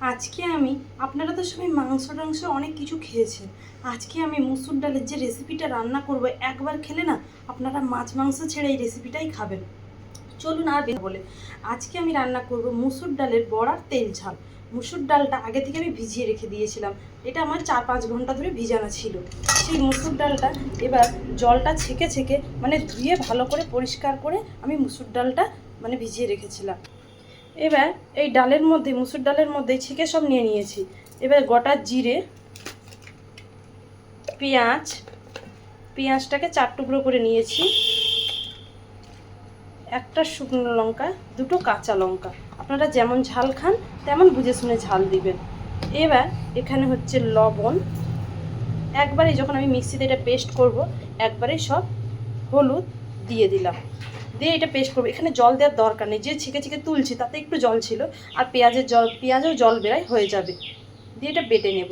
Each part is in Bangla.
আজকে আমি, আপনারা তো সবাই মাংস টাংস অনেক কিছু খেয়েছেন। আজকে আমি মুসুর ডালের যে রেসিপিটা রান্না করব, একবার খেলে না আপনারা মাছ মাংস ছেড়ে এই রেসিপিটাই খাবেন। চলুন আর বলে। আজকে আমি রান্না করব মুসুর ডালের বড়ার তেল ঝাল। মুসুর ডালটা আগে থেকে আমি ভিজিয়ে রেখে দিয়েছিলাম। এটা আমার চার পাঁচ ঘণ্টা ধরে ভিজানো ছিল। সেই মুসুর ডালটা এবার জলটা ছেঁকে ছেঁকে মানে ধুয়ে ভালো করে পরিষ্কার করে আমি মুসুর ডালটা মানে ভিজিয়ে রেখেছিলাম। এবার এই ডালের মধ্যে, মুসুর ডালের মধ্যে ছেঁকে সব নিয়ে নিয়েছি। এবার গোটা জিরে, পেঁয়াজ, পেঁয়াজটাকে চার টুকরো করে নিয়েছি। একটা শুকনো লঙ্কা, দুটো কাঁচা লঙ্কা। আপনারা যেমন ঝাল খান, তেমন বুঝে শুনে ঝাল দিবেন। এবার এখানে হচ্ছে লবণ। একবারে যখন আমি মিক্সিতে এটা পেস্ট করব, একবারে সব হলুদ দিয়ে দিলাম। দিয়ে এটা পেস্ট করব। এখানে জল দেওয়ার দরকার নেই। যে ছিকে ছিকে তুলছি, তাতে একটু জল ছিল। আর পেঁয়াজের জল পেঁয়াজেও জল বেড়ায় হয়ে যাবে। দিয়ে এটা বেটে নেব।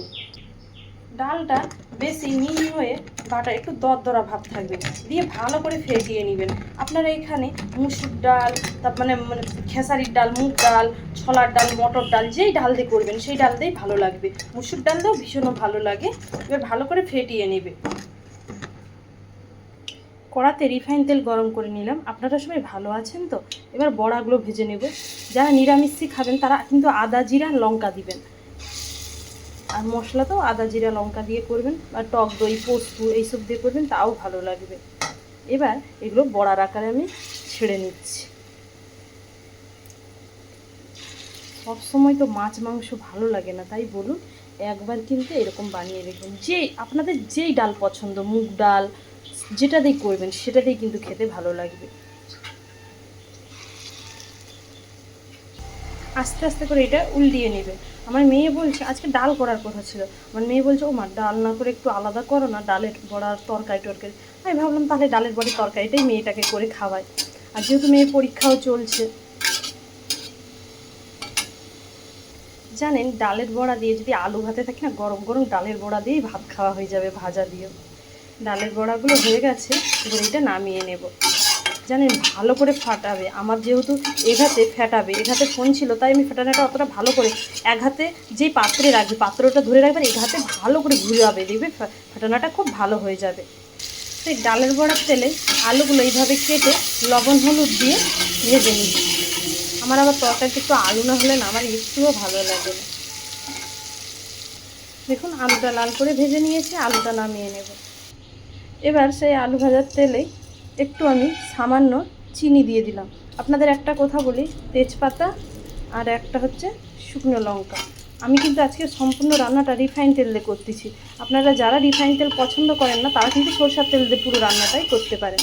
ডালটা বেশি মিহি হয়ে বাটা একটু দরদরা ভাব থাকবে। দিয়ে ভালো করে ফেটিয়ে নেবেন। আপনারা এখানে মুসুর ডাল, তার মানে মানে খেসারির ডাল, মুগ ডাল, ছোলার ডাল, মটর ডাল, যেই ডাল দিয়ে করবেন, সেই ডাল দিয়েই ভালো লাগবে। মুসুর ডাল দিয়েও ভীষণ ভালো লাগে। এবার ভালো করে ফেটিয়ে নেবে। কড়াতে রিফাইন তেল গরম করে নিলাম। আপনারা সবাই ভালো আছেন তো? এবার বড়াগুলো ভেজে নেব। যারা নিরামিষি খাবেন, তারা কিন্তু আদা জিরা, লঙ্কা দিবেন। আর মশলা তো আদা জিরা, লঙ্কা দিয়ে করবেন বা টক দই, পোস্ত এইসব দিয়ে করবেন, তাও ভালো লাগবে। এবার এগুলো বড়ার আকারে আমি ছেড়ে নিচ্ছি। সব সময় তো মাছ, মাংস ভালো লাগে না, তাই বলুন, একবার কিন্তু এরকম বানিয়ে দেখবেন যে আপনাদের যেই ডাল পছন্দ, মুগ ডাল যেটা দিয়ে করবেন, সেটা দিয়ে কিন্তু খেতে ভালো লাগবে। আস্তে আস্তে করে এটা উল্টিয়ে নেবে। আমার মেয়ে বলছে, আজকে ডাল করার কথা ছিল। আমার মেয়ে বলছে ও মা ডাল না করে একটু আলাদা করো না, ডালের বড়ার তরকারি টরকারি। আমি ভাবলাম, তাহলে ডালের বড়ি তরকারিটাই মেয়েটাকে করে খাওয়াই। আর যেহেতু মেয়ের পরীক্ষাও চলছে, জানেন, ডালের বড়া দিয়ে যদি আলু ভাতে থাকে না, গরম গরম ডালের বড়া দিয়েই ভাত খাওয়া হয়ে যাবে, ভাজা দিয়ে ডালের বড়াগুলো হয়ে গেছে এটা নামিয়ে নেব। জানেন, ভালো করে ফাটাবে। আমার যেহেতু এঘাতে ফেটাবে এঘাতে ফোন ছিল, তাই আমি ফেটানোটা অতটা ভালো করে এক হাতে যেই পাত্রে রাখবে, পাত্রটা ধরে রাখবেন এই হাতে ভালো করে ঘুরাবে, দেখবে ফেটানোটা খুব ভালো হয়ে যাবে। সেই ডালের বড়ার তেলে আলুগুলো এইভাবে কেটে লবণ, হলুদ দিয়ে ভেজে নিই। আমার আবার তরকারিতে একটু আলু না হলে আমার একটুও ভালো লাগে দেখুন, আলুটা লাল করে ভেজে নিয়েছি, আলুটা নামিয়ে নেব। এবার সেই আলু ভাজার তেলে একটু আমি সামান্য চিনি দিয়ে দিলাম। আপনাদের একটা কথা বলি, তেজপাতা আর একটা হচ্ছে শুকনো লঙ্কা। আমি কিন্তু আজকে সম্পূর্ণ রান্নাটা রিফাইন তেল দিয়ে করতেছি। আপনারা যারা রিফাইন তেল পছন্দ করেন না, তারা কিন্তু সরষার তেল দিয়ে পুরো রান্নাটাই করতে পারেন।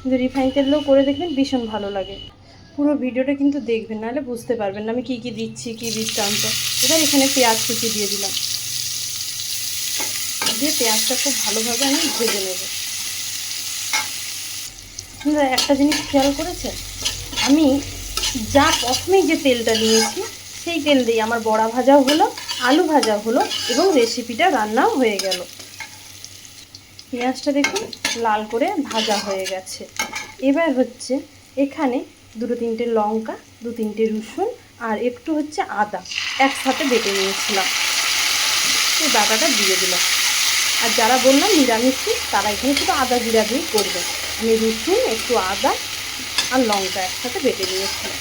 কিন্তু রিফাইন তেল দিয়েও করে দেখবেন ভীষণ ভালো লাগে। পুরো ভিডিওটা কিন্তু দেখবেন, নাহলে বুঝতে পারবেন না আমি কী কী দিচ্ছি, কী বৃত্তান্ত এবার এখানে পেঁয়াজ কুচি দিয়ে দিলাম। দিয়ে পেঁয়াজটা খুব ভালোভাবে আমি ভেজে নেব। একটা জিনিস খেয়াল করেছেন আমি যা প্রথমেই যে তেলটা নিয়েছি, সেই তেল দিয়ে আমার বড়া ভাজাও হলো, আলু ভাজা হলো এবং রেসিপিটা রান্নাও হয়ে গেল। পেঁয়াজটা দেখুন, লাল করে ভাজা হয়ে গেছে। এবার হচ্ছে এখানে দুটো তিনটে লঙ্কা, দু তিনটে রসুন আর একটু হচ্ছে আদা একসাথে বেটে নিয়েছিলাম। সেই বাটাটা দিয়ে দিলাম। আর যারা বললাম নিরামিষি তারা এখানে শুধু আদা জিরা দিয়ে করবে। আমি রসুন, একটু আদা আর লঙ্কা একসাথে বেটে নিয়েছিলাম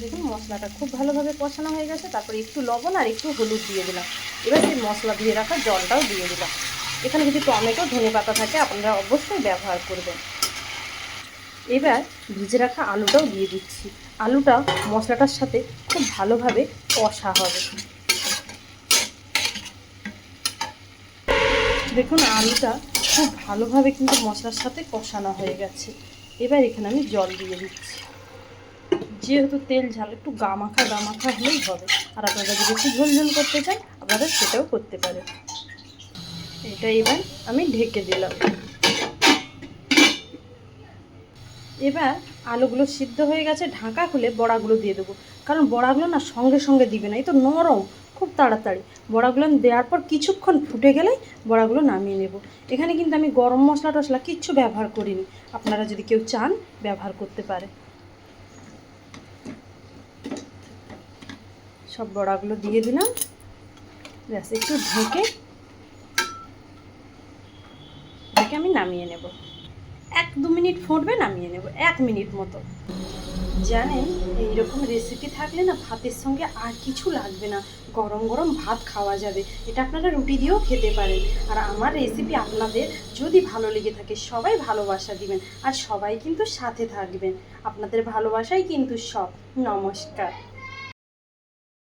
দেখুন, মশলাটা খুব ভালোভাবে কষানো হয়ে গেছে, তারপরে একটু লবণ আর একটু হলুদ দিয়ে দিলাম। এবার সেই মশলা দিয়ে রাখা জলটাও দিয়ে দিলাম। এখানে যদি টমেটো, ধনে পাতা থাকে, আপনারা অবশ্যই ব্যবহার করবেন। এবার ভিজে রাখা আলুটাও দিয়ে দিচ্ছি। আলুটা মশলাটার সাথে খুব ভালোভাবে কষা হবে। দেখুন, আলুটা খুব ভালোভাবে কিন্তু মশলার সাথে কষানো হয়ে গেছে। এবার এখানে আমি জল দিয়ে দিচ্ছি। যেহেতু তেল ঝাল, একটু গামাখা গামাখা হলেই হবে। আর আপনারা যদি একটু ঝোল ঝোল করতে চান, আপনারা সেটাও করতে পারেন। এটা এবার আমি ঢেকে দিলাম। এবার আলুগুলো সিদ্ধ হয়ে গেছে, ঢাকা খুলে বড়াগুলো দিয়ে দেবো। কারণ বড়াগুলো না সঙ্গে সঙ্গে দিবে না, এই তো নরম। খুব তাড়াতাড়ি। বড়াগুলো দেওয়ার পর কিছুক্ষণ ফুটে গেলেই বড়াগুলো নামিয়ে নেব। এখানে কিন্তু আমি গরম মশলা টশলা কিচ্ছু ব্যবহার করিনি। আপনারা যদি কেউ চান, ব্যবহার করতে পারে। সব বড়াগুলো দিয়ে দিলাম। ব্যাস, একটু ঢেকে এটাকে আমি নামিয়ে নেব। এক দু মিনিট ফুটবে, নামিয়ে নেব। এক মিনিট মতো। জানেন, এইরকম রেসিপি থাকলে না ভাতের সঙ্গে আর কিছু লাগবে না। গরম গরম ভাত খাওয়া যাবে। এটা আপনারা রুটি দিয়েও খেতে পারেন। আর আমার রেসিপি আপনাদের যদি ভালো লেগে থাকে, সবাই ভালোবাসা দিবেন। আর সবাই কিন্তু সাথে থাকবেন। আপনাদের ভালোবাসাই কিন্তু সব। নমস্কার।